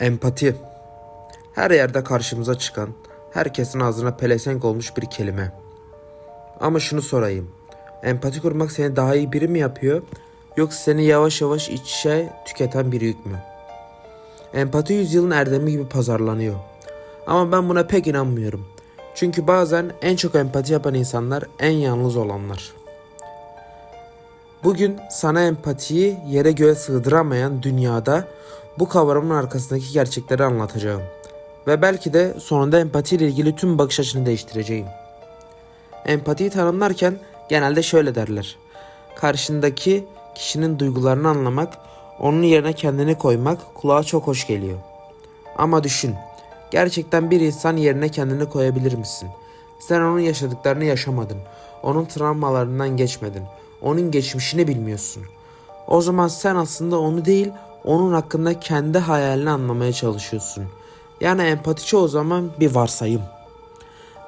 Empati. Her yerde karşımıza çıkan, herkesin ağzına pelesenk olmuş bir kelime. Ama şunu sorayım. Empati kurmak seni daha iyi biri mi yapıyor? Yoksa seni yavaş yavaş iç içe tüketen bir yük mü? Empati yüzyılın erdemi gibi pazarlanıyor. Ama ben buna pek inanmıyorum. Çünkü bazen en çok empati yapan insanlar en yalnız olanlar. Bugün sana empatiyi yere göğe sığdıramayan dünyada bu kavramın arkasındaki gerçekleri anlatacağım. Ve belki de sonunda empati ile ilgili tüm bakış açını değiştireceğim. Empatiyi tanımlarken genelde şöyle derler. Karşındaki kişinin duygularını anlamak, onun yerine kendini koymak kulağa çok hoş geliyor. Ama düşün, gerçekten bir insan yerine kendini koyabilir misin? Sen onun yaşadıklarını yaşamadın. Onun travmalarından geçmedin. Onun geçmişini bilmiyorsun. O zaman sen aslında onu değil, onun hakkında kendi hayalini anlamaya çalışıyorsun. Yani empati çoğu zaman bir varsayım.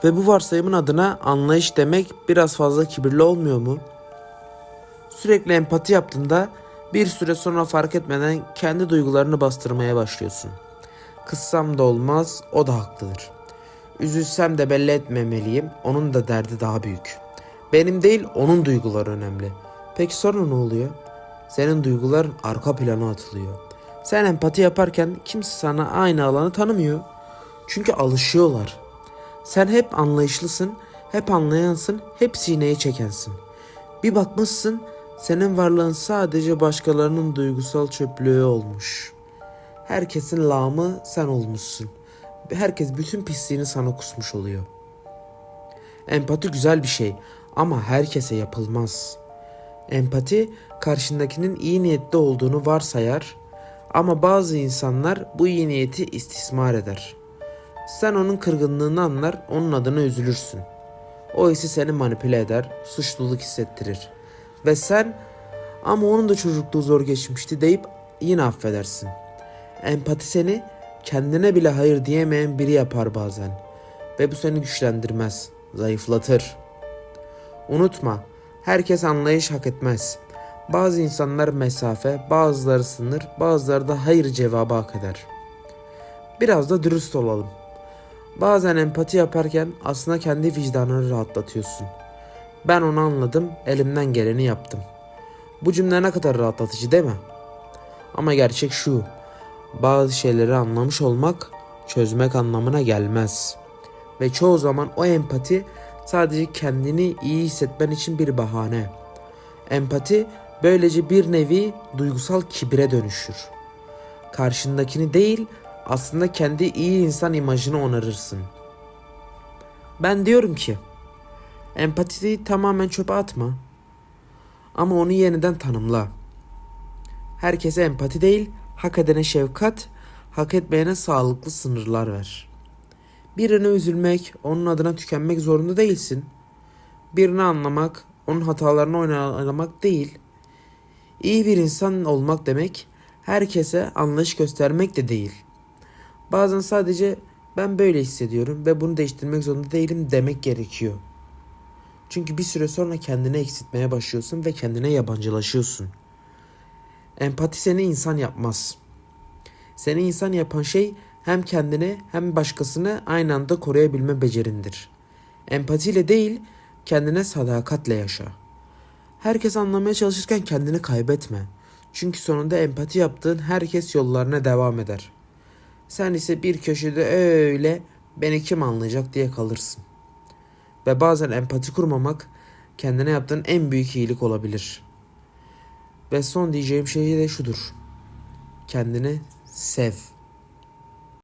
Ve bu varsayımın adına anlayış demek biraz fazla kibirli olmuyor mu? Sürekli empati yaptığında bir süre sonra fark etmeden kendi duygularını bastırmaya başlıyorsun. Kızsam da olmaz, o da haklıdır. Üzülsem de belli etmemeliyim, onun da derdi daha büyük. Benim değil, onun duyguları önemli. Peki sonra ne oluyor? Senin duyguların arka plana atılıyor. Sen empati yaparken kimse sana aynı alanı tanımıyor. Çünkü alışıyorlar. Sen hep anlayışlısın, hep anlayansın, hep sineye çekensin. Bir bakmışsın, senin varlığın sadece başkalarının duygusal çöplüğü olmuş. Herkesin lağımı sen olmuşsun. Herkes bütün pisliğini sana kusmuş oluyor. Empati güzel bir şey ama herkese yapılmaz. Empati karşındakinin iyi niyetli olduğunu varsayar ama bazı insanlar bu iyi niyeti istismar eder. Sen onun kırgınlığını anlar, onun adına üzülürsün. O hissi seni manipüle eder, suçluluk hissettirir. Ve sen ama onun da çocukluğu zor geçmişti deyip yine affedersin. Empati seni kendine bile hayır diyemeyen biri yapar bazen. Ve bu seni güçlendirmez, zayıflatır. Unutma, herkes anlayış hak etmez. Bazı insanlar mesafe, bazıları sınır, bazıları da hayır cevabı hak eder. Biraz da dürüst olalım. Bazen empati yaparken aslında kendi vicdanını rahatlatıyorsun. Ben onu anladım, elimden geleni yaptım. Bu cümle ne kadar rahatlatıcı değil mi? Ama gerçek şu. Bazı şeyleri anlamış olmak çözmek anlamına gelmez. Ve çoğu zaman o empati sadece kendini iyi hissetmen için bir bahane. Empati böylece bir nevi duygusal kibre dönüşür. Karşındakini değil, aslında kendi iyi insan imajını onarırsın. Ben diyorum ki, empatiyi tamamen çöpe atma. Ama onu yeniden tanımla. Herkese empati değil, hak edene şefkat, hak etmeyene sağlıklı sınırlar ver. Birine üzülmek, onun adına tükenmek zorunda değilsin. Birini anlamak, onun hatalarını oynamak değil. İyi bir insan olmak demek, herkese anlayış göstermek de değil. Bazen sadece ben böyle hissediyorum ve bunu değiştirmek zorunda değilim demek gerekiyor. Çünkü bir süre sonra kendini eksiltmeye başlıyorsun ve kendine yabancılaşıyorsun. Empati seni insan yapmaz. Seni insan yapan şey hem kendini hem başkasını aynı anda koruyabilme becerindir. Empatiyle değil, kendine sadakatle yaşa. Herkes anlamaya çalışırken kendini kaybetme. Çünkü sonunda empati yaptığın herkes yollarına devam eder. Sen ise bir köşede öyle beni kim anlayacak diye kalırsın. Ve bazen empati kurmamak kendine yaptığın en büyük iyilik olabilir. Ve son diyeceğim şey de şudur. Kendini sev.